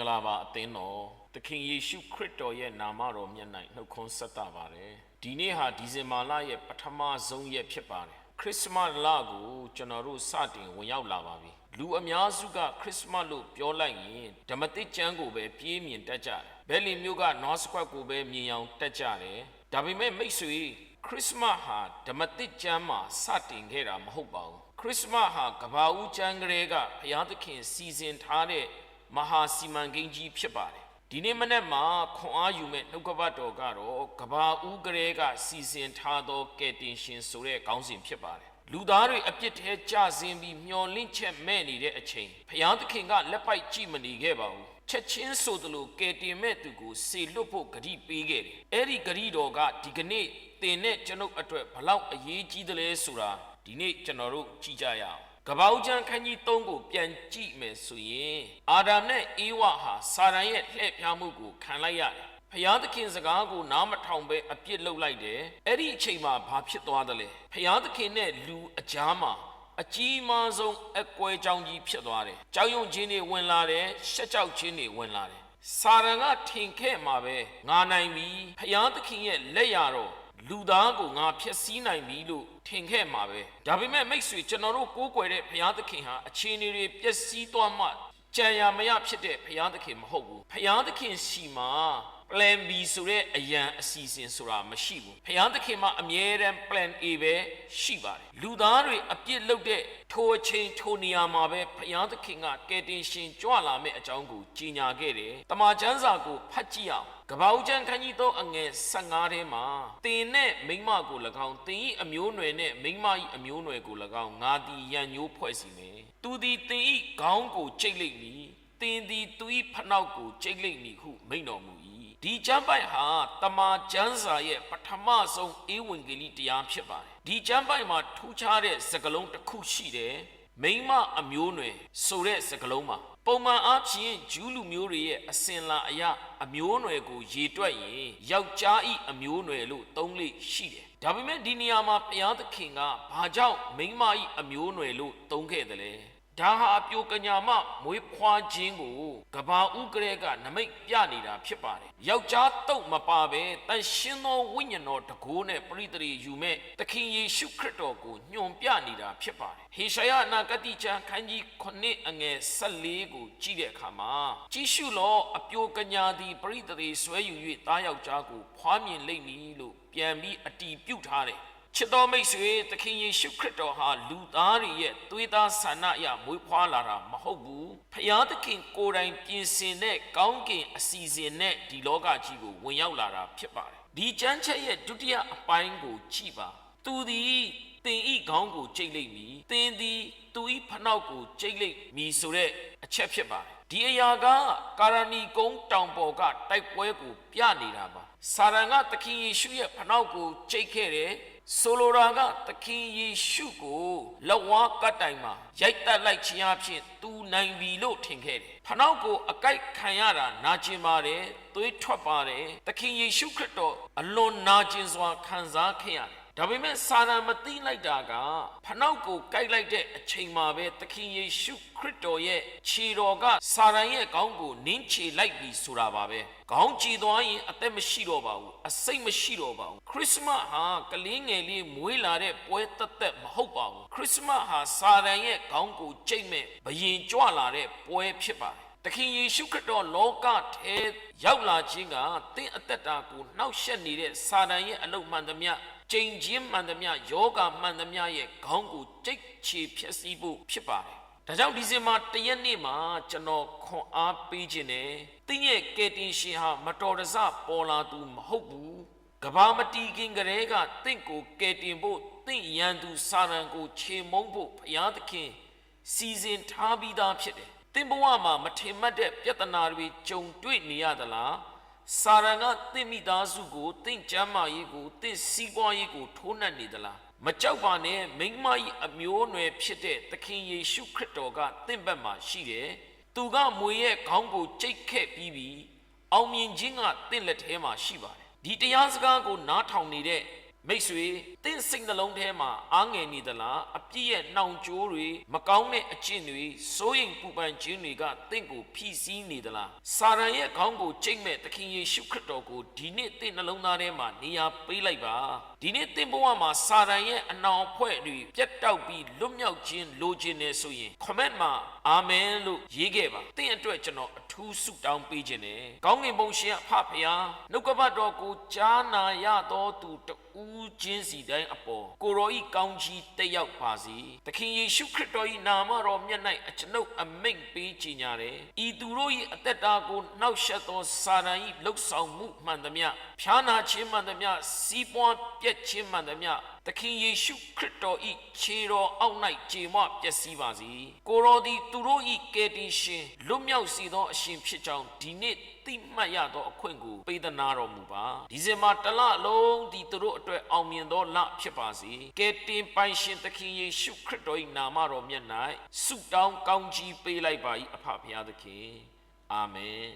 င်္ဂလာပါအသင်းတော်သခင်ယေရှုခရစ်တော်ရဲ့နာမတော်မြတ်၌နှုတ်ခွန်းဆက်တာပါတယ်ဒီနေ့ဟာဒီဇင်ဘာလရဲ့ပထမဆုံးရက်ဖြစ်ပါတယ်ခရစ်စမတ်လကိုကျွန်တော်တို့စတင်ဝင်ရောက်လာပါပြီလူအများစုကခရစ်စမတ်လို့ပြောလိုက်ရင်ဓမ္မတိကျမ်းကိုပဲပြေးမြင်တတ်ကြတယ်ဘယ်လီမျိုးကနော့စခွက်ကိုပဲမြင်အောင်တက်ကြတယ်ဒါပေမဲ့မိတ်ဆွေခရစ်စမတ်ဟာဓမ္မတိကျမ်းမှာစတင်ခဲ့တာမဟုတ်ပါဘူးခရစ်စမတ်ဟာကဘာဦးကျမ်းကလေးကဘုရားသခင်စီစဉ်ထားတဲ့ မဟာစီမံကိန်းကြီးဖြစ်ပါတယ်ဒီနေ့မနေ့မှာခွန်အားယူမဲ့နှုတ်ကပတ်တော်ကတော့ကဘာဦးကလေးကစီစဉ်ထားသောကယ်တင်ရှင်ဆိုတဲ့ခေါင်းစဉ်ဖြစ်ပါတယ်လူသားတွေအပြစ်ထဲကြဆင်းပြီးမျောလင့်ချက်မဲ့နေတဲ့အချိန်ဘုရားသခင်ကလက်ပိုက်ကြည့်မနေခဲ့ပါဘူးချက်ချင်းဆိုသလိုကယ်တင်မဲ့သူကိုစေလွတ်ဖို့ဂရုပေးခဲ့တယ်အဲ့ဒီဂရုတော်ကဒီကနေ့တင်တဲ့ကျွန်ုပ်အတွက်ဘလောက်အရေးကြီးသလဲဆိုတာဒီနေ့ကျွန်တော်တို့ကြည့်ကြရအောင် ကပ္ပဦးကျမ်းခန်းကြီး3ကိုပြန်ကြည့်မယ်ဆိုရင်အာဒမ်နဲ့အေဝါဟာစာရန်ရဲ့လှည့်ဖျားမှုကိုခံလိုက်ရတယ်။ဖျားသခင်စကားကိုနားမထောင်ပဲအပြစ်လုပ်လိုက်တယ်။အဲ့ဒီအချိန်မှာဘာဖြစ်သွားသလဲ။ဖျားသခင်နဲ့လူအကြားမှာအကြီးမားဆုံးအကွဲကြောင်ကြီးဖြစ်သွားတယ်။ကြောက်ရွံ့ခြင်းတွေဝင်လာတယ်၊ရှက်ကြောက်ခြင်းတွေဝင်လာတယ်။စာရန်ကထင်ခဲ့မှာပဲငါနိုင်ပြီ။ဖျားသခင်ရဲ့လက်ရတော့ လူသားကိုငါဖျက်ဆီးနိုင်ပြီလို့ထင်ခဲ့မှာပဲဒါပေမဲ့မိတ်ဆွေကျွန်တော်တို့ကိုးကွယ်တဲ့ဘုရားသခင်ဟာအခြေအနေတွေပျက်စီးသွားမှကြံရမရဖြစ်တဲ့ဘုရားသခင်မဟုတ်ဘူးဘုရားသခင်စီမှာ plan B ဆိုတဲ့အရန်အစီအစဉ်ဆိုတာမရှိဘူးဘုရားသခင်မှာအမြဲတမ်း plan A ပဲရှိပါတယ်လူသားတွေအပြစ်လုပ်တဲ့ထိုအချိန်ထိုနေရာမှာပဲဘုရားသခင်ကကယ်တင်ရှင်ကြွလာမယ့်အကြောင်းကိုကြီးညာခဲ့တယ်တမန်ကျမ်းစာကိုဖတ်ကြည့်အောင်ကပ္ပဦးကျမ်းခန်းကြီး3အငယ်15ထဲမှာတင်နဲ့မိန်းမကို၎င်းတင်ဤအမျိုးနွယ်နဲ့မိန်းမဤအမျိုးနွယ်ကို၎င်းငါသည်ရန်ညိုးဖွဲ့စီမယ်သူသည်တင်ဤခေါင်းကိုကြိတ်လိုက်မည်တင်သည်သူဤဖနှောက်ကိုကြိတ်လိုက်မည်ဟုမိန့်တော်မူ၏ ဒီကျမ်းပိုက်ဟာတမန်ကျမ်းစာရဲ့ပထမဆုံးဧဝံဂေလိတရားဖြစ်ပါတယ်ဒီကျမ်းပိုက်မှာထူးခြားတဲ့စကားလုံးတစ်ခုရှိတယ်မိန်းမအမျိုးနွယ်ဆိုတဲ့စကားလုံးမှာပုံမှန်အားဖြင့်ဂျူးလူမျိုးတွေရဲ့အစင်လာအရာအမျိုးနွယ်ကိုရေတွက်ရင်ယောက်ျားဤအမျိုးနွယ်လို့သုံးလေးရှိတယ်။ဒါပေမဲ့ဒီနေရာမှာဘုရားသခင်ကဘာကြောင့်မိန်းမဤအမျိုးနွယ်လို့သုံးခဲ့တယ်လဲ။ ဒါဟာအပြိုကညာမမွေးဖွားခြင်းကိုကဘာဥကရဲကနမိတ်ပြနေတာဖြစ်ပါတယ်။ယောက်ျားတုတ်မပါပဲတန်ရှင်းသောဝိညာဉ်တော်တကိုးနဲ့ပရိသေရီယူမဲ့သခင်ယေရှုခရစ်တော်ကိုညွန်ပြနေတာဖြစ်ပါတယ်။ဟေရှာယအနာဂတိကျမ်းခန်းကြီး9အငယ်14ကိုကြည့်တဲ့အခါမှာကြည့်ရှုလောအပြိုကညာသည်ပရိသေရီဆွဲယူ၍တားယောက်ျားကိုဖွားမြင်လိမ့်မည်လို့ပြန်ပြီးအတီးပြုတ်ထားတယ်။ ချစ်တော်မိတ်ဆွေသခင်ယေရှုခရစ်တော်ဟာလူသားတွေရဲ့သွေးသားဆန္ဒအရမွေးဖွားလာတာမဟုတ်ဘူးဖျားသခင်ကိုယ်တိုင်ပြင်ဆင်တဲ့ကောင်းကင်အစီအစဉ်နဲ့ဒီလောကကြီးကိုဝင်ရောက်လာတာဖြစ်ပါတယ်ဒီကျမ်းချက်ရဲ့ဒုတိယအပိုင်းကိုကြည့်ပါသူသည် တင်ဤခေါင်းကိုကြိတ်လိုက်မည်တင်သည်သူဤဖနှောက်ကိုကြိတ်လိုက်မည်ဆိုတဲ့အချက်ဖြစ်ပါတယ်ဒီအရာကကာရဏီကုန်းတောင်ပေါ်ကတိုက်ပွဲကိုပြနေတာပါစာရန်ကသခင်ယေရှုရဲ့ဖနှောက်ကိုကြိတ်ခဲ့တယ်ဆိုလိုတာကသခင်ယေရှုကိုလက်ဝါးကတ်တိုင်မှာရိုက်တက်လိုက်ခြင်းအဖြစ်သူနိုင်ပြီလို့ထင်ခဲ့တယ်။ဖနှောက်ကိုအကိုက်ခံရတာနာကျင်ပါတယ်။သွေးထွက်ပါတယ်။သခင်ယေရှုခရစ်တော်အလွန်နာကျင်စွာခံစားခဲ့ရတယ်။ ဒါပေမဲ့စာရန်မသိလိုက်တာကဖနှောက်ကိုကိုက်လိုက်တဲ့အချိန်မှာပဲသခင်ယေရှုခရစ်တော်ရဲ့ခြေတော်ကစာရန်ရဲ့ခေါင်းကိုနင်းချေလိုက်ပြီဆိုတာပါပဲ။ခေါင်းကြည်သွားရင်အသက်မရှိတော့ပါဘူး။အစိတ်မရှိတော့ပါဘူး။ခရစ်စမတ်ဟာကလေးငယ်လေးမွေးလာတဲ့ပွဲသက်သက်မဟုတ်ပါဘူး။ခရစ်စမတ်ဟာစာရန်ရဲ့ခေါင်းကိုကြိတ်မဲ့ဘယင်ကြွလာတဲ့ပွဲဖြစ်ပါတယ်။သခင်ယေရှုခရစ်တော်လောကထဲရောက်လာခြင်းကသင်အသက်တာကိုနှောက်ယှက်နေတဲ့စာတန်ရဲ့အလုမှန်သမျှ ကြိမ်ချင်းမှန်သမျှယောဂမှန်သမျှရဲ့ခေါင်းကိုကြိတ်ချေဖြစ်စီဖို့ဖြစ်ပါတယ်။ဒါကြောင့်ဒီဇင်ဘာ၁ရက်နေ့မှာကျွန်တော်ခွန်အားပေးခြင်းနဲ့တင်းရဲ့ကယ်တင်ရှင်ဟာမတော်တဆပေါ်လာသူမဟုတ်ဘူး။ကဘာမတီခင်ကလေးကတင့်ကိုကယ်တင်ဖို့တင့်ရန်သူစာရန်ကိုခြေမုံဖို့ဘုရားသခင်စီစဉ်ထားပြီးသားဖြစ်တယ်။တင်ဘဝမှာမထင်မှတ်တဲ့ပြဿနာတွေကြုံတွေ့နေရသလား စာရန်ကတင့်မိသားစုကိုတင့်ကျမ်းမာရေးကိုတင့်စီးပွားရေးကိုထိုးနှက်နေသလားမကြောက်ပါနဲ့မိန်းမကြီးအမျိုးအနွယ်ဖြစ်တဲ့သခင်ယေရှုခရစ်တော်ကတင့်ဘက်မှာရှိတယ်သူကမွေရဲ့ခေါင်းကိုကြိတ်ခဲ့ပြီးပြီးအောင်မြင်ခြင်းကတင့်လက်ထဲမှာရှိပါတယ်ဒီတရားစကားကိုနားထောင်နေတဲ့ မိတ်ဆွေတင့်စိတ်နှလုံးထဲမှာအားငယ်နေသလားအပြည့်ရဲ့နှောင်ကြိုးတွေမကောင်းတဲ့အကျင့်တွေစိုးရိမ်ပူပန်ခြင်းတွေကတင့်ကိုဖိစီးနေသလားစာရန်ရဲ့ခေါင်းကိုကျိတ်မဲ့သခင်ယေရှုခရစ်တော်ကိုဒီနေ့တင့်နှလုံးသားထဲမှာနေရာပေးလိုက်ပါဒီနေ့တင့်ဘဝမှာစာရန်ရဲ့အနောင်အဖွဲ့တွေပြတ်တောက်ပြီးလွတ်မြောက်ခြင်းလိုချင်နေဆိုရင် comment မှာအာမင်လို့ရေးခဲ့ပါတင့်အတွက်ကျွန်တော်အထူးဆုတောင်းပေးခြင်းနဲ့ကောင်းကင်ဘုံရှင်အဖဖရာနှုတ်ကပတ်တော်ကိုကြားနာရတော်သူတ ဦးချင်းစီတိုင်းအပေါ်ကိုရောဤကောင်းကြီးတက်ရောက်ပါစေသခင်ယေရှုခရစ်တော်၏နာမတော်မြတ်၌အကျွန်ုပ်အမိန့်ပေးခြင်းညာတယ်ဤသူတို့၏အသက်တာကိုနှောက်ယှက်သောစာရန်၏လှုပ်ဆောင်မှုမှန်သမျှဖြားနာခြင်းမှန်သမျှစီးပွားပြက်ခြင်းမှန်သမျှသခင်ယေရှုခရစ်တော်၏ခြေတော်အောက်၌ကြေမွပျက်စီးပါစေကိုရောသည်သူတို့၏ကယ်တင်ရှင်လွတ်မြောက်စေသောအရှင်ဖြစ်ကြောင်းဒီနေ့သိမှတ်ရသောအခွင့်ကိုပေးသနာတော်မူပါဒီဇင်ဘာတစ်လလုံးဒီသူတို့အတွက်အောင်မြင်သောလဖြစ်ပါစေကယ်တင်ပိုင်ရှင်သခင်ယေရှုခရစ်တော်၏နာမတော်မြတ်၌ဆုတောင်းကောင်းကြီးပေးလိုက်ပါ၏အဖဖရာသခင်အာမင်